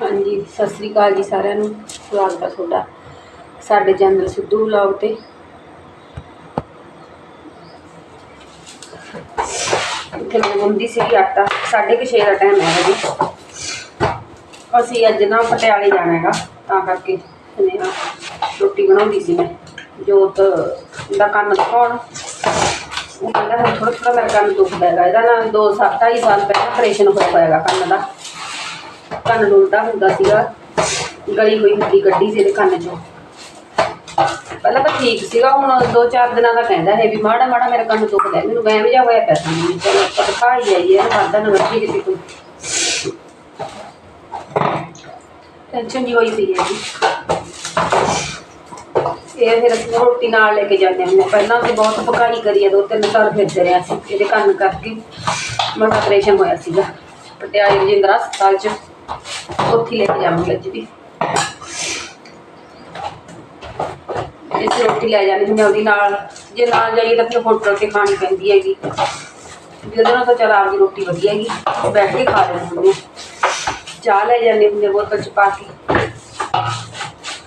ਹਾਂਜੀ, ਸਤਿ ਸ੍ਰੀ ਅਕਾਲ ਜੀ ਸਾਰਿਆਂ ਨੂੰ। ਸਵਾਗਤ ਹੈ ਤੁਹਾਡਾ ਸਾਡੇ ਚੈਨਲ ਸਿੱਧੂ ਵਲੌਗ ਤੇ। ਇੱਥੇ ਮੈਂ ਗੁੰਦੀ ਸੀ ਆਟਾ। 6:30 ਦਾ ਟਾਈਮ ਹੈ ਜੀ। ਅਸੀਂ ਅੱਜ ਨਾ ਪਟਿਆਲੇ ਜਾਣਾ ਹੈਗਾ, ਤਾਂ ਕਰਕੇ ਸੁਨੇਹਾ ਰੋਟੀ ਬਣਾਉਂਦੀ ਸੀ ਮੈਂ। ਜੋਤ ਦਾ ਕੰਨ ਦਿਖਾਉਣ ਉਹ ਕਹਿੰਦਾ ਹੁਣ ਥੋੜਾ ਥੋੜਾ ਮੇਰਾ ਕੰਨ ਦੁਖਦਾ ਹੈਗਾ ਇਹਦਾ ਨਾ 2 ਢਾਈ ਸਾਲ ਪਹਿਲਾਂ ਆਪਰੇਸ਼ਨ ਹੋਇਆ ਹੋਇਆ ਹੈਗਾ ਕੰਨ ਦਾ। ਕੰਨ ਡੁੱਲਦਾ ਹੁੰਦਾ ਸੀਗਾ। ਗਲੀ ਹੋਈ ਹੱਡੀ ਕੱਢੀ ਸੀ ਇਹਦੇ ਕੰਨ ਚੋਂ। ਪਹਿਲਾਂ ਤਾਂ ਠੀਕ ਸੀਗਾ, ਹੁਣ ਦੋ ਚਾਰ ਦਿਨਾਂ ਦਾ ਕਹਿੰਦਾ ਹੈ ਵੀ ਮਾੜਾ ਮਾੜਾ ਮੇਰਾ ਕੰਨ ਦੁਖਦਾ, ਮੈਨੂੰ ਵਹਿਮ ਜਿਹਾ ਹੋਇਆ ਪਿਆ ਸੀ। ਚਲੋ ਆਪਾਂ ਹੀ ਆਈਏ ਇਹ ਵਾਦਾ ਨਾ ਵੱਜੀ ਕਿਤੇ ਕੋਈ ਟੈਨਸ਼ਨ ਨਹੀਂ ਹੋਈ ਪਈ ਹੈ ਇਹ ਫਿਰ ਅਸੀਂ ਰੋਟੀ ਨਾਲ ਲੈ ਕੇ ਜਾਂਦੇ ਹਾਂ। ਪਹਿਲਾਂ ਤੇ ਬਹੁਤ ਪਕਾਈ ਕਰੀ ਹੈ ਦੋ ਤਿੰਨ ਸਾਲ ਫਿਰਦੇ ਰਹੇ ਸੀ। ਇਹਦੇ ਕੰਨ ਕਰਕੇ ਮੇਰਾ ਆਪਰੇਸ਼ਨ ਹੋਇਆ ਸੀਗਾ। ਪਟਿਆਲੇ ਰਜਿੰਦਰਾ ਹਸਪਤਾਲ 'ਚ। ਉੱਥੇ ਲੈ ਕੇ ਜਾਵਾਂਗੇ ਅੱਜ ਵੀ ਇਸ ਰੋਟੀ ਲੈ ਜਾਂਦੇ ਹੁੰਦੇ ਹਾਂ ਉਹਦੀ ਨਾਲ ਜੇ ਨਾਲ ਜਾਈਏ ਤਾਂ ਫਿਰ ਹੋਟਲ ਤੇ ਖਾਣੀ ਪੈਂਦੀ ਹੈਗੀ ਵੀ ਉਹਦੇ ਨਾਲ ਤਾਂ ਚਲ ਆਪਦੀ ਰੋਟੀ ਵਧੀਆ ਹੈਗੀ ਬੈਠ ਕੇ ਖਾ ਲੈਂਦੇ ਹੁੰਦੇ ਹਾਂ ਚਾਹ ਲੈ ਜਾਂਦੇ ਹੁੰਦੇ ਬੋਤਲ ਚ ਪਾ ਕੇ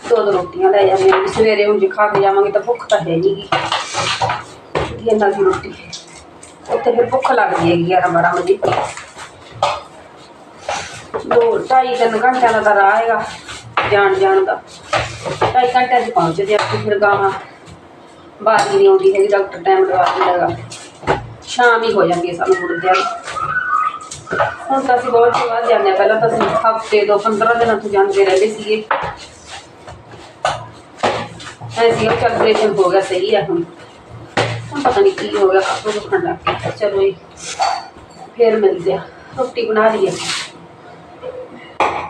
ਦੋ ਦੋ ਰੋਟੀਆਂ ਲੈ ਜਾਂਦੇ ਹਾਂ ਵੀ ਸਵੇਰੇ ਹੁਣ ਜੇ ਖਾ ਕੇ ਜਾਵਾਂਗੇ ਤਾਂ ਭੁੱਖ ਤਾਂ ਹੈ ਨਹੀਂਗੀ ਵਧੀਆ ਨਾਲ ਦੀ ਰੋਟੀ ਉੱਥੇ ਫਿਰ ਭੁੱਖ ਲੱਗਦੀ ਹੈਗੀ 11 12 ਵਜੇ ਦੋ ਢਾਈ ਤਿੰਨ ਘੰਟਿਆਂ ਦਾ ਤਾਂ ਰਾਹ ਹੈਗਾ ਜਾਣ ਜਾਣ ਦਾ ਢਾਈ ਘੰਟਿਆਂ 'ਚ ਪਹੁੰਚਦੇ ਆਪਾਂ ਫਿਰ ਗਾਹਾਂ ਬਾਰੀ ਨਹੀਂ ਆਉਂਦੀ ਹੈਗੀ ਡਾਕਟਰ ਟਾਈਮ ਲਗਾ ਦਿੰਦਾ ਹੈਗਾ ਸ਼ਾਮ ਹੀ ਹੋ ਜਾਂਦੀ ਹੈ ਸਾਨੂੰ ਮੁੜਦਿਆਂ ਨੂੰ ਹੁਣ ਤਾਂ ਅਸੀਂ ਬਹੁਤ ਚਿਰ ਬਾਅਦ ਜਾਂਦੇ ਹਾਂ ਪਹਿਲਾਂ ਤਾਂ ਅਸੀਂ ਹਫ਼ਤੇ ਦੋ 15 ਦਿਨਾਂ ਤੋਂ ਜਾਂਦੇ ਰਹਿੰਦੇ ਸੀਗੇ। ਐਸੀ ਉਹ ਚੱਲ ਆਪਰੇਸ਼ਨ ਹੋ ਗਿਆ, ਸਹੀ ਹੈ ਹੁਣ। ਹੁਣ ਪਤਾ ਨਹੀਂ ਕੀ ਹੋ ਗਿਆ ਕਾਹਤੋਂ ਦੁਖਣ ਲੱਗ ਗਿਆ ਚਲੋ ਜੀ, ਫੇਰ ਮਿਲਦੇ ਆ। ਰੋਟੀ ਬਣਾ ਲਈਏ।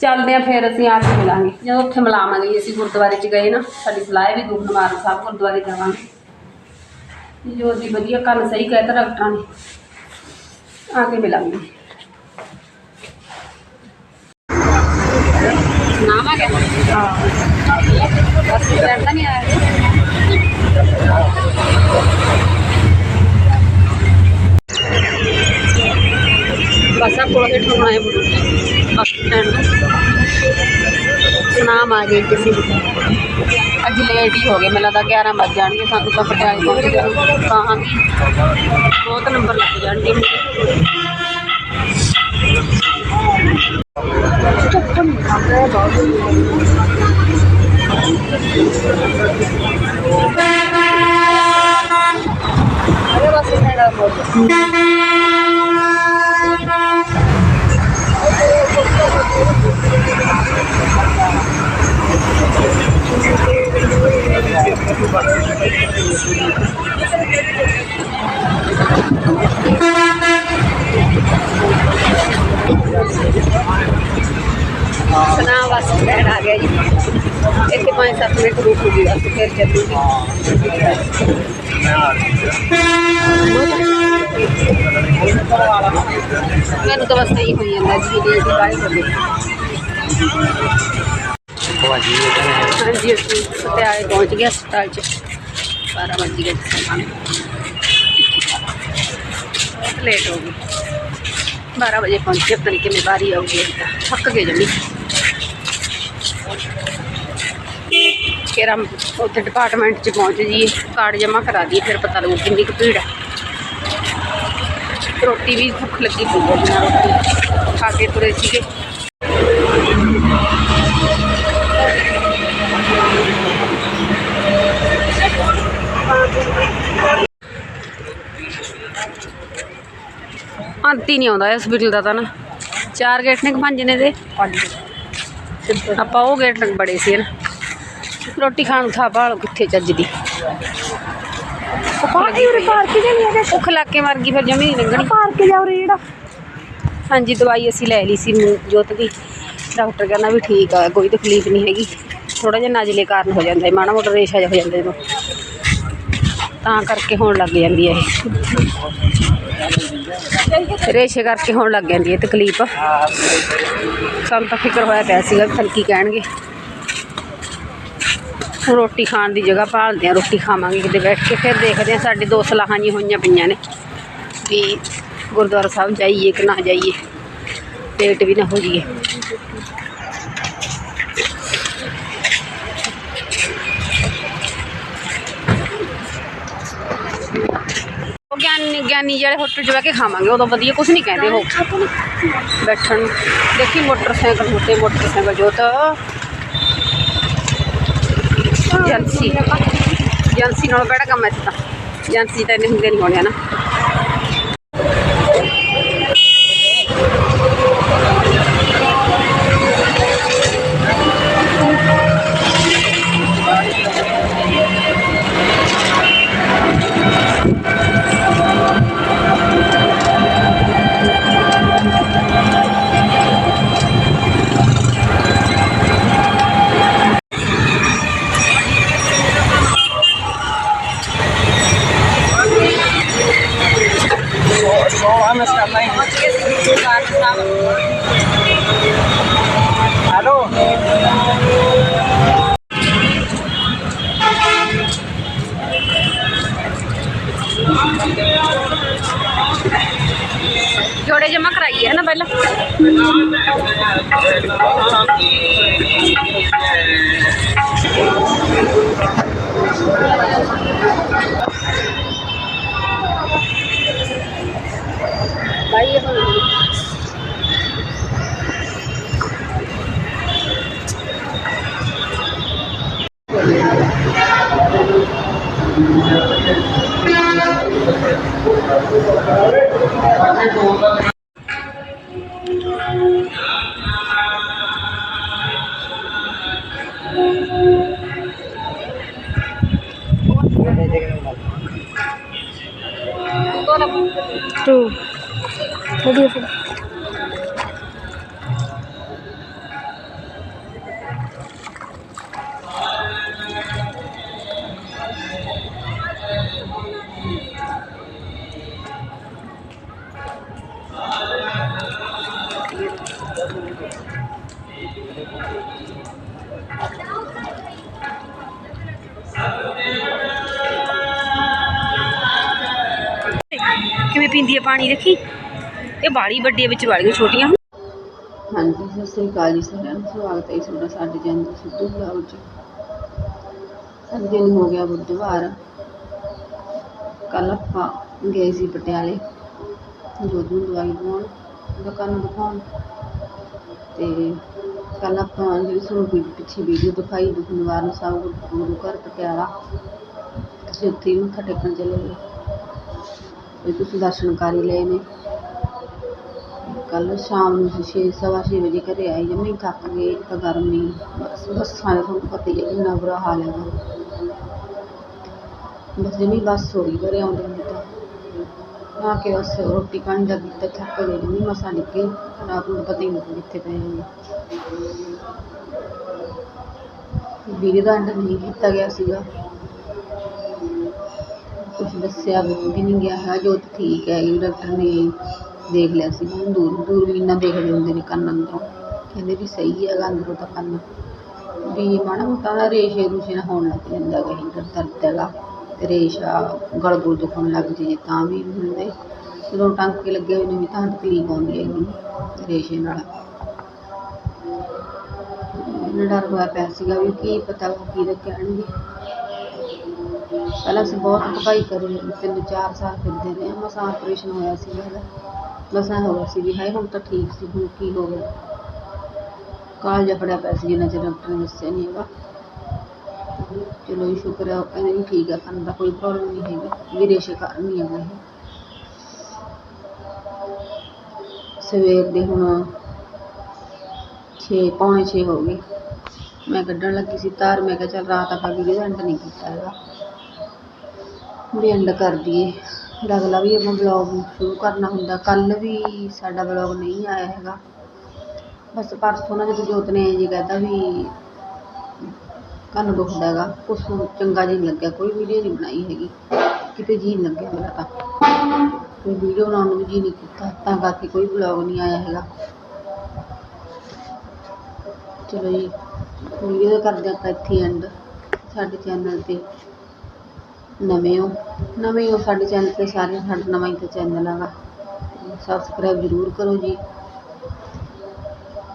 ਚੱਲਦੇ ਆ ਫਿਰ ਅਸੀਂ ਆ ਕੇ ਮਿਲਾਂਗੇ। ਜਦੋਂ ਉੱਥੇ ਮਿਲਾਵਾਂਗੇ ਅਸੀਂ ਗੁਰਦੁਆਰੇ 'ਚ ਗਏ ਨਾ, ਸਾਡੀ ਸਲਾਹ ਵੀ ਵੀ ਗੁਰਦੁਆਰਾ ਸਾਹਿਬ ਗੁਰਦੁਆਰੇ ਜਾਵਾਂਗੇ। ਜੋ ਅਸੀਂ ਵਧੀਆ ਕੰਨ ਸਹੀ ਕਹਿਤਾ ਡਾਕਟਰਾਂ ਨੇ, ਆ ਕੇ ਮਿਲਾਂਗੇ। ਨਾਮ ਆ ਗਿਆ? ਹਾਂ। ਬਸ ਨਹੀਂ ਆਇਆ। ਬਸ ਆ ਕੋਲ ਤੇ ਠੋਣਾ ਹੈ ਬੁਰੂ ਬਸ ਸਟੈਂਡ ਨਾਮ ਆ ਗਏ ਕਿਸੇ ਦੀ ਅੱਜ ਲੇਟ ਹੀ ਹੋ ਗਏ ਮੈਨੂੰ ਲੱਗਦਾ 11 ਵੱਜ ਜਾਣਗੇ ਸਾਨੂੰ ਤਾਂ ਪਟਿਆਲੇ ਪਹੁੰਚਦੇ ਨੂੰ ਕਹਾਂਗੀ ਬਹੁਤ ਨੰਬਰ ਲੱਗ ਜਾਣਗੇ ਅਰੇ ਬਸ ਸਟੈਂਡ ਆ ਬਹੁਤ ਸੁਣਾ ਬਸ ਸਟੈਂਡ ਆ ਗਿਆ ਜੀ। ਇੱਥੇ ਪੰਜ ਸੱਤ ਮਿੰਟ ਰੁਕੂਗੀ ਬਸ ਫਿਰ ਚੱਲੂਗੀ। ਮੈਨੂੰ ਤਾਂ ਬਸ ਇਹੀ ਹੋਈ ਜਾਂਦਾ, ਜੀ ਇਹ ਦੀ ਬਾਈ ਹੋਵੇ ਹਾਂਜੀ, ਅਸੀਂ ਪਟਿਆਲੇ ਪਹੁੰਚ ਗਏ ਹਸਪਤਾਲ ਚ। 12 ਵਜੇ ਗਏ ਸਮਾਂ ਬਹੁਤ ਲੇਟ ਹੋ ਗਈ। 12 ਵਜੇ ਪਹੁੰਚੇ, ਪਤਾ ਨਹੀਂ ਕਿੰਨੇ ਵਾਰੀ ਆਉਗੀ ਥੱਕ ਗਏ ਜਮੀ। ਕਿਹੜਾ ਉੱਥੇ ਡਿਪਾਰਟਮੈਂਟ ਚ ਪਹੁੰਚ ਜੀ ਕਾਰਡ ਜਮ੍ਹਾਂ ਕਰਾ ਦੀ ਫਿਰ ਪਤਾ ਲੱਗੂ ਕਿੰਨੀ ਕੁ ਭੀੜ ਹੈ ਰੋਟੀ ਵੀ ਭੁੱਖ ਲੱਗੀ ਪਈ ਹੈ ਬਿਨਾਂ ਰੋਟੀ ਖਾ ਕੇ ਤੁਰੇ ਸੀਗੇ। ਅੰਤ ਹੀ ਨਹੀਂ ਆਉਂਦਾ ਹਸਪੀਟਲ ਦਾ ਤਾਂ ਨਾ। ਚਾਰ ਗੇਟ ਨੇ ਕਿ ਪੰਜ ਨੇ ਦੇ? ਆਪਾਂ ਉਹ ਗੇਟ ਤੱਕ ਬੜੇ ਸੀ ਨਾ। ਰੋਟੀ ਖਾਣ ਨੂੰ ਥਾ ਭਾਲੋ ਕਿੱਥੇ ਚੱਜਦੀ ਹਾਂਜੀ ਦਵਾਈ ਅਸੀਂ ਲੈ ਲਈ ਸੀ ਜੋਤ ਦੀ। ਡਾਕਟਰ ਕਹਿੰਦਾ ਵੀ ਠੀਕ ਆ ਕੋਈ ਤਕਲੀਫ ਨਹੀਂ ਹੈਗੀ। ਥੋੜਾ ਜਿਹਾ ਨਜਲੇ ਕਾਰਨ ਹੋ ਜਾਂਦਾ ਮਾੜਾ ਮੋਟਾ ਰੇਸ਼ਾ ਜਿਹਾ ਹੋ ਜਾਂਦਾ ਇਹਨੂੰ ਤਾਂ ਕਰਕੇ ਹੋਣ ਲੱਗ ਜਾਂਦੀ ਹੈ ਰੇਸ਼ੇ ਕਰਕੇ ਹੋਣ ਲੱਗ ਜਾਂਦੀ ਹੈ ਤਕਲੀਫ। ਸਾਨੂੰ ਤਾਂ ਫਿਕਰ ਹੋਇਆ ਪਿਆ ਸੀਗਾ ਵੀ ਕੀ ਕਹਿਣਗੇ। ਰੋਟੀ ਖਾਣ ਦੀ ਜਗ੍ਹਾ ਭਾਲਦੇ ਆ ਰੋਟੀ ਖਾਵਾਂਗੇ ਕਿਤੇ ਬੈਠ ਕੇ, ਫਿਰ ਦੇਖਦੇ ਆ ਸਾਡੇ ਦੋ ਸਲਾਹਾਂ ਜੀ ਹੋਈਆਂ ਪਈਆਂ ਨੇ ਵੀ ਗੁਰਦੁਆਰਾ ਸਾਹਿਬ ਜਾਈਏ ਕਿ ਨਾ ਜਾਈਏ, ਲੇਟ ਵੀ ਨਾ ਹੋ ਜਾਈਏ। ਗਿਆਨੀ ਗਿਆਨੀ ਜਿਹੜੇ ਹੋਟਲ 'ਚ ਬਹਿ ਕੇ ਖਾਵਾਂਗੇ, ਉਦੋਂ ਵਧੀਆ ਕੁਝ ਨਹੀਂ ਕਹਿੰਦੇ ਉਹ। ਬੈਠਣ ਨੂੰ। ਦੇਖੀ ਮੋਟਰਸਾਈਕਲ ਹੁੰਦੇ ਮੋਟਰਸਾਈਕਲ ਜੋ ਤਾਂ ਏਜੰਸੀ। ਏਜੰਸੀ ਨਾਲ ਕਿਹੜਾ ਕੰਮ ਹੈ ਇੱਥੇ ਤਾਂ? ਭਾਈ ਇਹ ਪੀਂਦੀ ਹੈ ਪਾਣੀ ਦੇਖੀ। ਇਹ ਬਾੜੀ ਵੱਡੀ ਵਿੱਚ ਵਾਲੀਆਂ ਛੋਟੀਆਂ। ਹਾਂਜੀ, ਸਤਿ ਸ੍ਰੀ ਅਕਾਲ ਜੀ ਸਾਰਿਆਂ ਨੂੰ। ਸਵਾਗਤ ਹੈ ਤੁਹਾਡਾ ਸਾਡੇ ਚੈਨਲ ਸਿੱਧੂ ਬਲੌਗ 'ਚ। ਅੱਜ ਦਿਨ ਹੋ ਗਿਆ ਬੁੱਧਵਾਰ। ਕੱਲ ਆਪਾਂ ਗਏ ਸੀ ਪਟਿਆਲੇ ਜੋਤ ਨੂੰ ਦਵਾਈ ਦਵਾਉਣ, ਦੁਕਾਨ ਦਿਖਾਉਣ। ਤੇ ਕੱਲ ਆਪਾਂ ਜਿਹੜੀ ਤੁਹਾਨੂੰ ਪਿੱਛੇ ਵੀਡੀਓ ਦਿਖਾਈ ਦੁੱਖ ਨੂੰ ਸਾਹਿਬ ਗੁਰੂ- ਘਰ ਪਟਿਆਲਾ। ਅਸੀਂ ਉੱਥੇ ਹੀ ਮੱਥਾ ਟੇਕਣ ਚਲੇ ਗਏ। ਇਹ ਤੁਸੀਂ ਦਰਸ਼ਨ ਕਰ ਹੀ ਲਏ ਨੇ। ਕੱਲ ਸ਼ਾਮ ਨੂੰ ਅਸੀਂ ਛੇ ਸਵਾ ਛੇ ਵਜੇ ਘਰੇ ਆਏ ਜਮੀ ਥੱਕ ਗਏ ਇੱਕ ਗਰਮੀ ਬਸ ਬੱਸਾਂ ਦਾ ਤੁਹਾਨੂੰ ਪਤਾ ਹੀ ਹੈ ਕਿੰਨਾ ਬੁਰਾ ਹਾਲ ਹੈ ਬਸ ਜੰਮੀ ਬੱਸ ਥੋੜੀ ਗਈ ਘਰੇ ਆਉਂਦੇ ਨੂੰ ਤਾਂ। ਆ ਕੇ ਬਸ ਰੋਟੀ ਪਾਣੀ ਦਾ ਕੀਤਾ ਥੱਕ ਗਏ, ਜਮੀ ਮਸਾਂ ਨਿੱਕੇ ਰਾਤ ਨੂੰ ਪਤਾ ਹੀ ਨਹੀਂ ਕਿੱਥੇ ਪਏ ਨੇ ਵੀਰੇ ਦਾ ਅੰਡਰ ਨਹੀਂ ਕੀਤਾ ਗਿਆ ਸੀਗਾ। ਕੁਛ ਦੱਸਿਆ ਵੀ ਨਹੀਂ ਗਿਆ ਹੈ ਜੋਤ ਠੀਕ ਹੈ ਡਾਕਟਰ ਨੇ ਦੇਖ ਲਿਆ ਸੀ। ਹੁਣ ਦੂਰ ਦੂਰਬੀਨ ਦੇਖਦੇ ਹੁੰਦੇ ਨੇ ਕੰਨ ਅੰਦਰੋਂ। ਕਹਿੰਦੇ ਵੀ ਸਹੀ ਹੈਗਾ ਅੰਦਰੋਂ ਤਾਂ ਕੰਨ। ਵੀ ਮਾੜਾ ਮੋਟਾ ਰੇਸ਼ੇ ਰੂਸ਼ੇ ਨਾ ਹੋਣ ਲੱਗ ਜਾਂਦਾ ਗਾ ਇਹ ਦਰਦ ਹੈਗਾ। ਰੇਸ਼ਾ ਗਲ ਗੁਲ ਦੁਖਣ ਲੱਗ ਜੇ, ਤਾਂ ਵੀ ਹੁੰਦੇ। ਜਦੋਂ ਟਾਂਕੇ ਲੱਗੇ ਹੋਏ ਨੇ ਵੀ ਤਾਂ ਤਕਲੀਫ ਆਉਂਦੀ ਹੈਗੀ ਰੇਸ਼ੇ ਨਾਲ। ਮੈਨੂੰ ਡਰ ਹੋਇਆ ਪਿਆ ਸੀਗਾ ਵੀ ਕੀ ਪਤਾ ਉਹ ਕੀ ਕਹਿਣਗੇ ਪਹਿਲਾਂ ਅਸੀਂ ਬਹੁਤ ਭਕਾਈ ਕਰੀ, ਤਿੰਨ ਚਾਰ ਸਾਲ ਫਿਰਦੇ ਰਹੇ ਹਾਂ ਮਸਾਂ ਆਪਰੇਸ਼ਨ ਹੋਇਆ ਸੀ ਇਹਦਾ। ਮਸਾਂ ਹੋ ਗਿਆ ਸੀ ਵੀ ਹਾਏ, ਹੁਣ ਤਾਂ ਠੀਕ ਸੀ, ਹੁਣ ਕੀ ਹੋ ਗਿਆ। ਕਾਲਜਾ ਫੜਿਆ ਪਿਆ ਸੀ, ਜਿੰਨਾ ਚਿਰ ਡਾਕਟਰ ਨੇ ਦੱਸਿਆ ਨਹੀਂ ਹੈਗਾ। ਚਲੋ ਜੀ, ਸ਼ੁਕਰ ਹੈ ਉਹ ਕਹਿੰਦੇ ਵੀ ਠੀਕ ਹੈ ਸਾਨੂੰ ਤਾਂ ਕੋਈ ਪ੍ਰੋਬਲਮ ਨਹੀਂ ਹੈਗੀ, ਵੀ ਰੇਸ਼ੇ ਕਾਰਨ ਨਹੀਂ ਹੈਗਾ ਇਹ। ਸਵੇਰ ਦੇ ਹੁਣ ਛੇ, ਪੌਣੇ ਛੇ ਹੋ ਗਏ। ਮੈਂ ਕੱਢਣ ਲੱਗੀ ਸੀ ਤਾਰ, ਮੈਂ ਕਿਹਾ ਚੱਲ ਰਾਤ ਆਪਾਂ ਵੀਡੀਓ ਐਂਡ ਨਹੀਂ ਕੀਤਾ ਹੈਗਾ। ਵੀ ਐਂਡ ਕਰ ਦਈਏ। ਫਿਰ ਅਗਲਾ ਵੀ ਆਪਾਂ ਬਲੌਗ ਸ਼ੁਰੂ ਕਰਨਾ ਹੁੰਦਾ। ਕੱਲ ਵੀ ਸਾਡਾ ਬਲੌਗ ਨਹੀਂ ਆਇਆ ਹੈਗਾ। ਬਸ ਪਰਸੋਂ ਨਾ ਜਦੋਂ ਜੋਤ ਨੇ ਜੀ ਕਹਿਤਾ ਵੀ ਕੰਨ ਦੁਖਦਾ ਹੈਗਾ, ਕੁਛ ਨੂੰ ਚੰਗਾ ਜੀ ਨਹੀਂ ਲੱਗਿਆ। ਕੋਈ ਵੀਡੀਓ ਨਹੀਂ ਬਣਾਈ ਹੈਗੀ। ਕਿਤੇ ਜੀ ਨਹੀਂ ਲੱਗਿਆ ਮੇਰਾ ਤਾਂ। ਕੋਈ ਵੀਡੀਓ ਬਣਾਉਣ ਨੂੰ ਵੀ ਜੀ ਨਹੀਂ ਕੀਤਾ। ਤਾਂ ਕਰਕੇ ਕੋਈ ਵਲੌਗ ਨਹੀਂ ਆਇਆ ਹੈਗਾ। ਚਲੋ ਜੀ ਵੀਡੀਓ ਦਾ ਕਰਦੇ ਆਪਾਂ ਇੱਥੇ ਐਂਡ ਸਾਡੇ ਚੈਨਲ ਤੇ। ਨਵੇਂ ਹੋ। ਨਵੇਂ ਹੋ ਸਾਡੇ ਚੈਨਲ ਤੇ ਸਾਰਿਆਂ ਸਾਡਾ ਨਵਾਂ ਹੀ ਤਾਂ ਚੈਨਲ ਹੈਗਾ ਸਬਸਕ੍ਰਾਈਬ ਜ਼ਰੂਰ ਕਰੋ ਜੀ।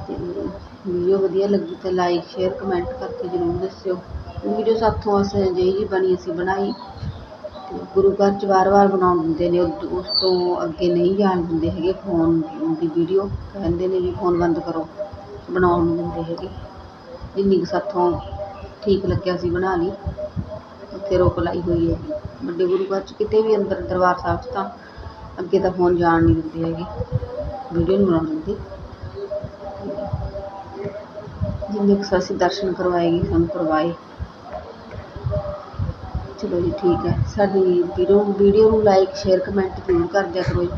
ਤੇ ਵੀਡੀਓ ਵਧੀਆ ਲੱਗੀ ਤਾਂ ਲਾਈਕ ਸ਼ੇਅਰ ਕਮੈਂਟ ਕਰਕੇ ਜ਼ਰੂਰ ਦੱਸਿਓ। ਵੀਡੀਓ ਸਾਥੋਂ ਅਸੀਂ ਜਿਹੀ ਜੀ ਬਣੀ, ਅਸੀਂ ਬਣਾਈ। ਤੇ ਗੁਰੂ ਘਰ ਚ ਵਾਰ-ਵਾਰ ਬਣਾਉਣ ਦਿੰਦੇ ਨੇ, ਉਦ- ਉਸ ਤੋਂ ਅੱਗੇ ਨਹੀਂ ਜਾਣ ਦਿੰਦੇ ਹੈਗੇ ਫੋਨ ਦੀ ਵੀਡੀਓ ਕਹਿੰਦੇ ਨੇ ਵੀ ਫੋਨ ਬੰਦ ਕਰੋ, ਬਣਾਉਣ ਦਿੰਦੇ ਹੈਗੇ। ਜਿੰਨੀ ਕੁ ਸਾਥੋਂ ਠੀਕ ਲੱਗਿਆ ਸੀ ਬਣਾ ਲਈ। ਉੱਥੇ ਰੋਕ ਲਾਈ ਹੋਈ ਹੈ। ਵੱਡੇ ਗੁਰੂ ਘਰ ਚ ਕਿਤੇ ਵੀ ਅੰਦਰ ਦਰਬਾਰ ਸਾਹਿਬ ਚ ਤਾਂ ਅੱਗੇ ਤਾਂ ਫੋਨ ਜਾਣ ਨਹੀਂ ਦਿੰਦੇ ਹੈਗੇ। ਵੀਡੀਓ ਨਹੀਂ ਬਣਾਉਣ ਦਿੰਦੇ। ਜਿੰਨੇ ਕੁ ਅਸੀਂ ਦਰਸ਼ਨ ਕਰਵਾਏਗੀ ਸਾਨੂੰ ਕਰਵਾਏ। ਚਲੋ ਜੀ, ਠੀਕ ਹੈ। ਸਾਡੀ ਵੀਡੀਓ ਵੀਡੀਓ ਨੂੰ ਲਾਈਕ ਸ਼ੇਅਰ ਕਮੈਂਟ ਜ਼ਰੂਰ ਕਰ ਦਿਆ ਕਰੋ ਜੀ।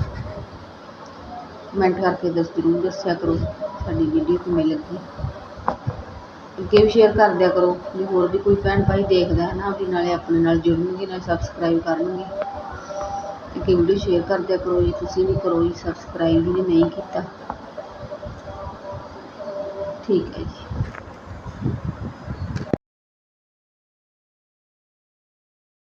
ਕਮੈਂਟ ਕਰਕੇ ਦੱਸ, ਜ਼ਰੂਰ ਦੱਸਿਆ ਕਰੋ। ਸਾਡੀ ਵੀਡੀਓ ਕਿਵੇਂ ਲੱਗੀ। ਅੱਗੇ ਵੀ ਸ਼ੇਅਰ ਕਰ ਦਿਆ ਕਰੋ, ਜੇ ਹੋਰ ਵੀ ਕੋਈ ਭੈਣ ਭਾਈ ਦੇਖਦਾ ਹੈ ਨਾ ਵੀ ਨਾਲੇ ਆਪਣੇ ਨਾਲ ਜੁੜਨਗੇ, ਨਾਲ ਸਬਸਕ੍ਰਾਈਬ ਕਰਨਗੇ। ਅੱਗੇ ਵੀਡੀਓ ਸ਼ੇਅਰ ਕਰ ਦਿਆ ਕਰੋ, ਜੀ ਤੁਸੀਂ ਵੀ ਕਰੋ ਜੀ ਸਬਸਕ੍ਰਾਈਬ ਜਿਹਨੇ ਨਹੀਂ ਕੀਤਾ। ਠੀਕ ਹੈ ਜੀ।